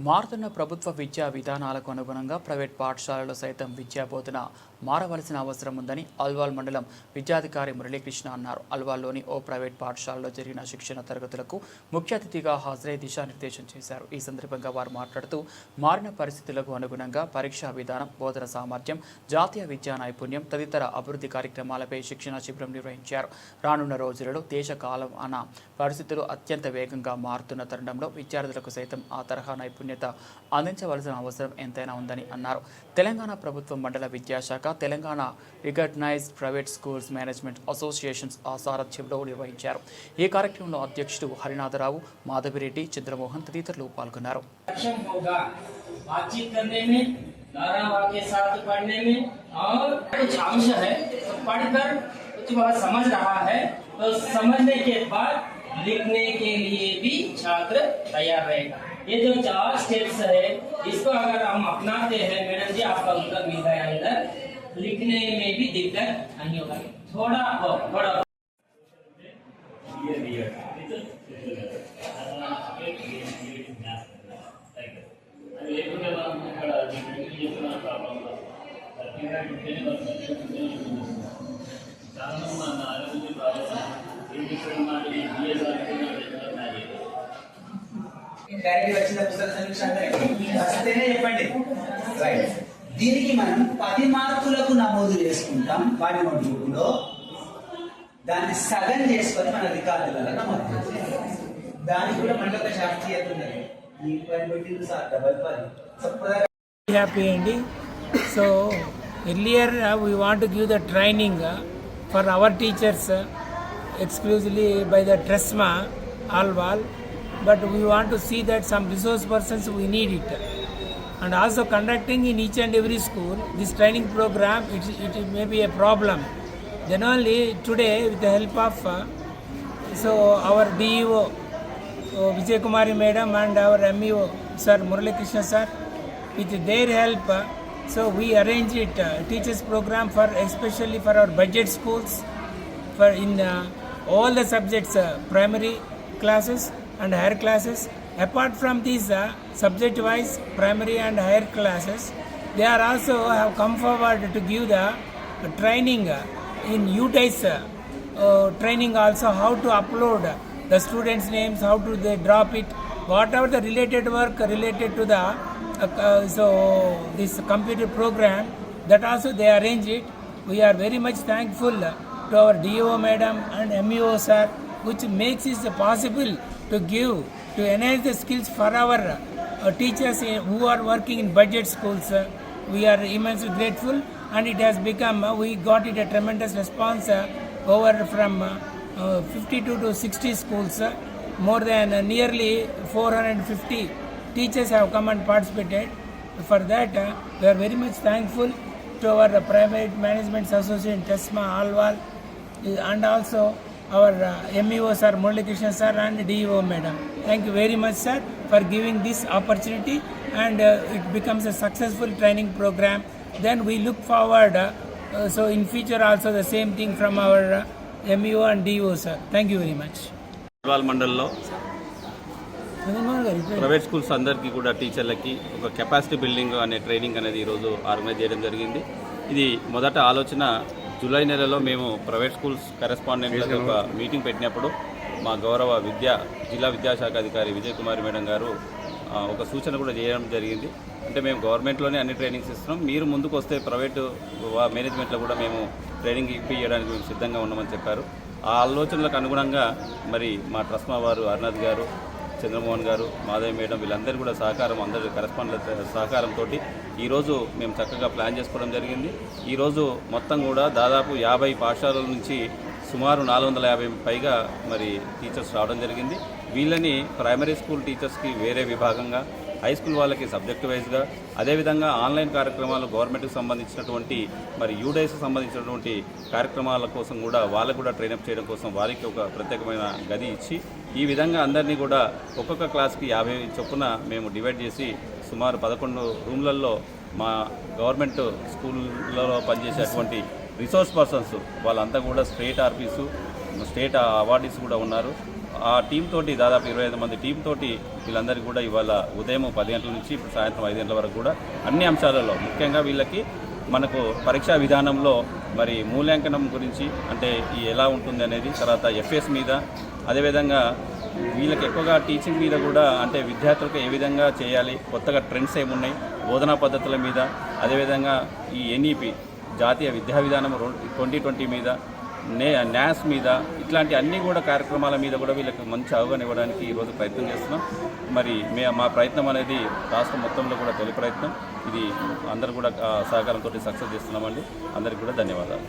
మారుతున్న ప్రభుత్వ విద్యా విధానాలకు అనుగుణంగా ప్రైవేట్ పాఠశాలలో సైతం విద్యా బోధన మారవలసిన అవసరం ఉందని అల్వాల్ మండలం విద్యాధికారి మురళీకృష్ణ అన్నారు. అల్వాల్లోని ఓ ప్రైవేట్ పాఠశాలలో జరిగిన శిక్షణ తరగతులకు ముఖ్య అతిథిగా హాజరై దిశానిర్దేశం చేశారు. ఈ సందర్భంగా వారు మాట్లాడుతూ మారిన పరిస్థితులకు అనుగుణంగా పరీక్షా విధానం బోధన సామర్థ్యం జాతీయ విద్యా నైపుణ్యం తదితర అభివృద్ధి కార్యక్రమాలపై శిక్షణ శిబిరం నిర్వహించారు. రానున్న రోజులలో దేశ కాలం అన్న పరిస్థితులు అత్యంత వేగంగా మారుతున్న తరుణంలో విద్యార్థులకు సైతం ఆ తరహా నైపుణ్యత అందించవలసిన అవసరం ఎంతైనా ఉందని అన్నారు. తెలంగాణ ప్రభుత్వం మండల విద్యాశాఖ Telangana recognised private schools management associations ఆ సారథ్యంలో నిర్వహించారు ఈ కార్యక్రమంలో అధ్యక్షుడు హరినాథరావు మాధవిరెడ్డి చంద్రమోహన్ తదితరులు పాల్గొన్నారు सक्षम होगा बातचीत करने में धारावाह के साथ पढ़ने में और कुछ अंश है तो पढ़कर कुछ वह समझ रहा है तो समझने के बाद लिखने के लिए भी छात्र तैयार रहेगा ये जो चार स्टेप्स है इसको अगर हम अपनाते हैं मैडम जी आपका उत्तर मिल गया अंदर लिखने में भी दिक्कत नहीं होगा थोड़ा हो थोड़ा అది లేకుంటే మనం ఇక్కడ డిగ్రీ చేస్తున్న ప్రాబ్లం చాలా మంది మన ఆరోగ్య ప్రాబ్లం ఏం చెప్పడం మాట బిఎస్ డైరెక్ట్ వచ్చిన పుస్తక సమీక్ష అంటే వస్తేనే చెప్పండి రైట్ దీనికి మనం పది మార్కులకు నమోదు చేసుకుంటాం వాటి నోట్బుక్లో దాన్ని సగం చేసుకొని మన రికార్డులలో నమోదు చేస్తాం దానికి కూడా మనకి ఒక శాస్త్రీయత ఉన్నది ఈ పని పెట్టింది సార్ డబల్ పది చొప్పగా happy ending. So earlier uh, we want to give the training uh, for our teachers uh, exclusively by the TRESMA Alval, but we want to see that some resource And also conducting in each and every school this training program it, it may be a problem. Then only today with the help of uh, so our DEO uh, Vijay Kumari madam and our MEO sir Murali Krishna sir with their help uh, so we arrange it uh, teachers program for especially for our budget schools for in uh, all the subjects uh, primary classes and higher classes apart from these uh, subject wise primary and higher classes they are also have come forward to give the training uh, in UTIS uh, uh, training also how to upload the students names how to they drop it whatever the related work related to the uh, uh, so this computer program that also they arrange it. We are very much thankful to our DO madam and MEO sir which makes it possible to give to enhance the skills for our uh, teachers who are working in budget schools uh, we are immensely grateful. And it has become uh, we got it a tremendous response over from uh, uh, 52 to 60 schools more than nearly 450 teachers have come and participated. For that uh, we are very much thankful to our uh, private management association tesma alwal uh, and also our MEO sir Muralikrishna sir and DEO madam thank you very much sir for giving this opportunity and it becomes a successful training program then we look forward so in future also the same thing from our MEO and DEO sir thank you very much మండల్లో private schools అందరికీ కూడా టీచర్లకి ఒక capacity building అనే training అనేది ఈరోజు organise చేయడం జరిగింది. ఇది మొదట ఆలోచన జూలై నెలలో మేము ప్రైవేట్ స్కూల్స్ కరెస్పాండెంట్లకు ఒక మీటింగ్ పెట్టినప్పుడు మా గౌరవ విద్యా జిల్లా విద్యాశాఖ అధికారి విజయ్ కుమార్ మేడం గారు ఒక సూచన కూడా చేయడం జరిగింది. అంటే మేము గవర్నమెంట్లోనే అన్ని ట్రైనింగ్స్ ఇస్తున్నాం. మీరు ముందుకు వస్తే ప్రైవేటు మేనేజ్మెంట్లో కూడా మేము ట్రైనింగ్ ఇప్పించడానికి మేము సిద్ధంగా ఉన్నామని చెప్పారు. ఆ ఆలోచనలకు అనుగుణంగా మరి మా ట్రస్మా వారు అరుణాథ్ గారు చంద్రమోహన్ గారు మాధవి మేడం వీళ్ళందరూ కూడా సహకారం అందరి కరస్పాండ్ల సహకారంతో ఈరోజు మేము చక్కగా ప్లాన్ చేసుకోవడం జరిగింది. ఈరోజు మొత్తం కూడా దాదాపు యాభై పాఠశాలల నుంచి సుమారు నాలుగు వందల యాభై పైగా మరి టీచర్స్ రావడం జరిగింది. వీళ్ళని ప్రైమరీ స్కూల్ టీచర్స్కి వేరే విభాగంగా హై స్కూల్ వాళ్ళకి సబ్జెక్ట్ వైజ్గా అదేవిధంగా ఆన్లైన్ కార్యక్రమాలు గవర్నమెంట్కి సంబంధించినటువంటి మరి యూడైస్కి సంబంధించినటువంటి కార్యక్రమాల కోసం కూడా వాళ్ళకు కూడా ట్రైనప్ చేయడం కోసం వారికి ఒక ప్రత్యేకమైన గది ఇచ్చి ఈ విధంగా అందరినీ కూడా ఒక్కొక్క క్లాస్కి యాభై చొప్పున మేము డివైడ్ చేసి సుమారు పదకొండు రూమ్లలో మా గవర్నమెంట్ స్కూళ్ళలో పనిచేసేటువంటి రిసోర్స్ పర్సన్స్ వాళ్ళంతా కూడా స్టేట్ ఆర్పీసు స్టేట్ అవార్డీస్ కూడా ఉన్నారు. ఆ టీం తోటి దాదాపు ఇరవై ఐదు మంది టీం తోటి వీళ్ళందరికీ కూడా ఇవాళ ఉదయం పది గంటల నుంచి ఇప్పుడు సాయంత్రం ఐదు గంటల వరకు కూడా అన్ని అంశాలలో ముఖ్యంగా వీళ్ళకి మనకు పరీక్షా విధానంలో మరి మూల్యాంకనం గురించి అంటే ఈ ఎలా ఉంటుంది అనేది తర్వాత ఎఫ్ఎస్ మీద అదేవిధంగా వీళ్ళకి ఎక్కువగా టీచింగ్ మీద కూడా అంటే విద్యార్థులకు ఏ విధంగా చేయాలి కొత్తగా ట్రెండ్స్ ఏమున్నాయి బోధనా పద్ధతుల మీద అదేవిధంగా ఈ ఎన్ఈపి జాతీయ విద్యా విధానం ట్వంటీ ట్వంటీ మీద నే న్యాస్ మీద ఇట్లాంటి అన్ని కూడా కార్యక్రమాల మీద కూడా వీళ్ళకి మంచి అవగాహన ఇవ్వడానికి ఈరోజు ప్రయత్నం చేస్తున్నాం. మరి మే మా ప్రయత్నం అనేది రాష్ట్రం మొత్తంలో కూడా తొలి ప్రయత్నం. ఇది అందరూ కూడా సహకారంతో సక్సెస్ చేస్తున్నామండి. అందరికీ కూడా ధన్యవాదాలు.